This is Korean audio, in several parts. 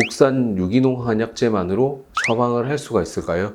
국산 유기농 한약재만으로 처방을 할 수가 있을까요?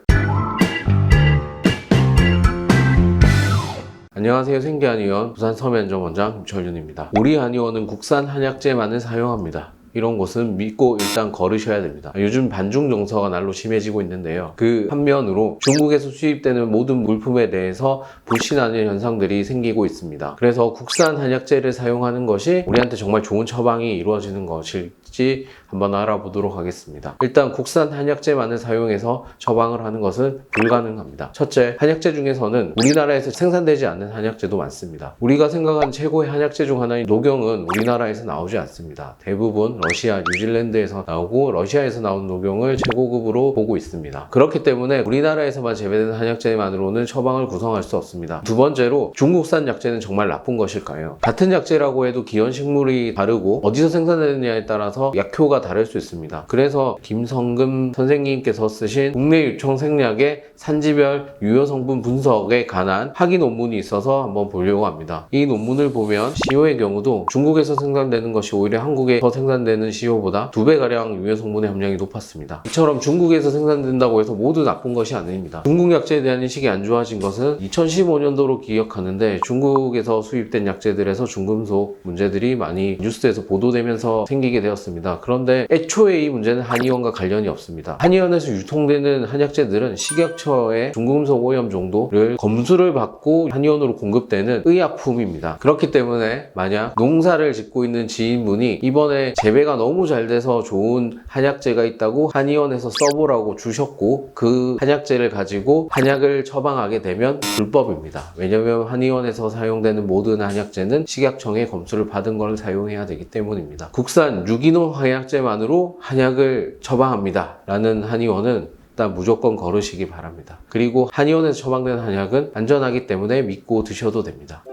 안녕하세요. 생계한의원 부산 서면점 원장 김철윤입니다. 우리 한의원은 국산 한약재만을 사용합니다. 이런 곳은 믿고 일단 걸으셔야 됩니다. 요즘 반중 정서가 날로 심해지고 있는데요. 그 반면으로 중국에서 수입되는 모든 물품에 대해서 불신하는 현상들이 생기고 있습니다. 그래서 국산 한약재를 사용하는 것이 우리한테 정말 좋은 처방이 이루어지는 것일 지 한번 알아보도록 하겠습니다. 일단 국산 한약재만을 사용해서 처방을 하는 것은 불가능합니다. 첫째, 한약재 중에서는 우리나라에서 생산되지 않는 한약재도 많습니다. 우리가 생각하는 최고의 한약재 중 하나인 녹용은 우리나라에서 나오지 않습니다. 대부분 러시아, 뉴질랜드에서 나오고 러시아에서 나온 녹용을 최고급으로 보고 있습니다. 그렇기 때문에 우리나라에서만 재배되는 한약재만으로는 처방을 구성할 수 없습니다. 두 번째로 중국산 약재는 정말 나쁜 것일까요? 같은 약재라고 해도 기원 식물이 다르고 어디서 생산되느냐에 따라서 약효가 다를 수 있습니다. 그래서 김성금 선생님께서 쓰신 국내 유통 생략의 산지별 유효 성분 분석에 관한 학위 논문이 있어서 한번 보려고 합니다. 이 논문을 보면 CO의 경우도 중국에서 생산되는 것이 오히려 한국에서 생산되는 CO보다 두 배 가량 유효 성분의 함량이 높았습니다. 이처럼 중국에서 생산된다고 해서 모두 나쁜 것이 아닙니다. 중국 약재에 대한 인식이 안 좋아진 것은 2015년도로 기억하는데 중국에서 수입된 약재들에서 중금속 문제들이 많이 뉴스에서 보도되면서 생기게 되었습니다. 그런데 애초에 이 문제는 한의원과 관련이 없습니다. 한의원에서 유통되는 한약재들은 식약처의 중금속 오염 정도를 검수를 받고 한의원으로 공급되는 의약품입니다. 그렇기 때문에 만약 농사를 짓고 있는 지인분이 이번에 재배가 너무 잘 돼서 좋은 한약재가 있다고 한의원에서 써보라고 주셨고 그 한약재를 가지고 한약을 처방하게 되면 불법입니다. 왜냐하면 한의원에서 사용되는 모든 한약재는 식약청의 검수를 받은 걸 사용해야 되기 때문입니다. 국산 유기농 한약재만으로 한약을 처방합니다. 라는 한의원은 일단 무조건 걸으시기 바랍니다. 그리고 한의원에서 처방된 한약은 안전하기 때문에 믿고 드셔도 됩니다.